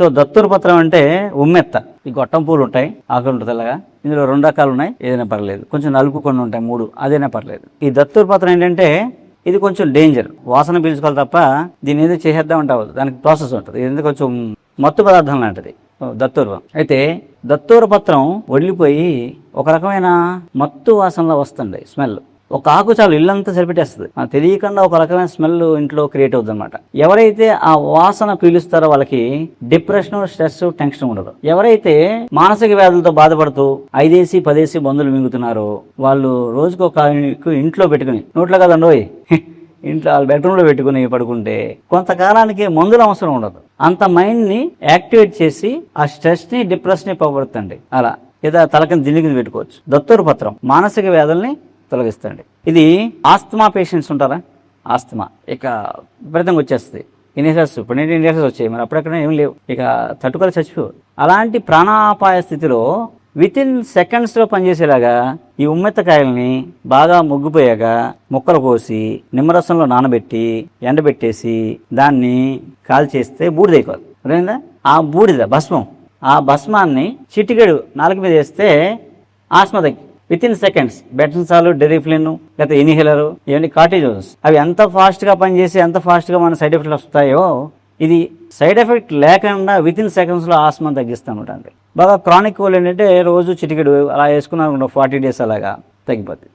So దత్తూరు పత్రం అంటే ఉమ్మెత్త. ఈ గొట్టం పూలు ఉంటాయి ఆకులు ఉంటుంది తెల్లగా. ఇందులో రెండు రకాలు ఉన్నాయి ఏదైనా పర్లేదు. కొంచెం నలుపు కొన్ని ఉంటాయి మూడు అదైనా పర్లేదు. ఈ దత్తూరు పత్రం ఏంటంటే ఇది కొంచెం డేంజర్ వాసన పీల్చుకోవాలి తప్ప దీని ఏదో చేసేద్దాం అవ్వదు. దానికి ప్రాసెస్ ఉంటుంది. ఇది కొంచెం మత్తు పదార్థం లాంటిది. దత్తూర్వం అయితే దత్తూర పత్రం వడిలిపోయి ఒక రకమైన మత్తు వాసనలో వస్తుంది స్మెల్ ఒక ఆకు చాలు ఇల్లంతా సరిపెట్టేస్తుంది. తెలియకుండా ఒక రకమైన స్మెల్ ఇంట్లో క్రియేట్ అవుతుంది అనమాట ఎవరైతే ఆ వాసన పీలుస్తారో వాళ్ళకి డిప్రెషన్ స్ట్రెస్ టెన్షన్ ఉండదు. ఎవరైతే మానసిక వ్యాధులతో బాధపడుతూ ఐదేసి పదేసి మందులు మింగుతున్నారో వాళ్ళు రోజుకు ఒక ఇంట్లో పెట్టుకుని నోట్లో కదండి ఓయ్ ఇంట్లో వాళ్ళ బెడ్రూమ్లో పెట్టుకుని పడుకుంటే కొంతకాలానికి మందుల అవసరం ఉండదు. అంత మైండ్ని యాక్టివేట్ చేసి ఆ స్ట్రెస్ని డిప్రెషన్ని పోగొడుతుంది అలా లేదా తలకని దిండి కింద పెట్టుకోవచ్చు. దత్తూరు పత్రం మానసిక వ్యాధుల్ని తొలగిస్తుంది ఇది ఆస్తమా పేషెంట్స్ ఉంటారా? ఆస్తమా. ఇక విపరీతంగా వచ్చేస్తుంది. ఇన్హేలర్స్ ఇప్పుడు నేను ఇన్హేలర్స్ వచ్చాయి. మరి అప్పుడక్కడ ఏం లేవు. ఇక తట్టుకొని చచ్చిపోవు అలాంటి ప్రాణాపాయ స్థితిలో విత్ ఇన్ సెకండ్స్లో పనిచేసేలాగా ఈ ఉమ్మెత్తకాయల్ని బాగా ముగ్గిపోయాక ముక్కలు కోసి నిమ్మరసంలో నానబెట్టి ఎండబెట్టేసి దాన్ని కాల్చేస్తే బూడిదైపోదు అర్థమైందా? ఆ బూడిద భస్మం. ఆ భస్మాన్ని చిటికెడు నాలుగు మీద వేస్తే ఆస్మ తగ్గి విత్ ఇన్ సెకండ్స్ బెటన్సాలు డెరిఫ్లిన్ లేకపోతే ఇనిహిలర్ ఇవన్నీ కార్టిజోన్స్ అవి ఎంత ఫాస్ట్గా పనిచేసి ఎంత ఫాస్ట్గా మన సైడ్ ఎఫెక్ట్లు వస్తాయో ఇది సైడ్ ఎఫెక్ట్ లేకుండా విత్ ఇన్ సెకండ్స్లో ఆస్మా తగ్గిస్తాను బాగా క్రానిక్ వాళ్ళు ఏంటంటే రోజు చిటికెడు అలా వేసుకున్నారు ఫార్టీ డేస్ అలాగా తగ్గిపోతుంది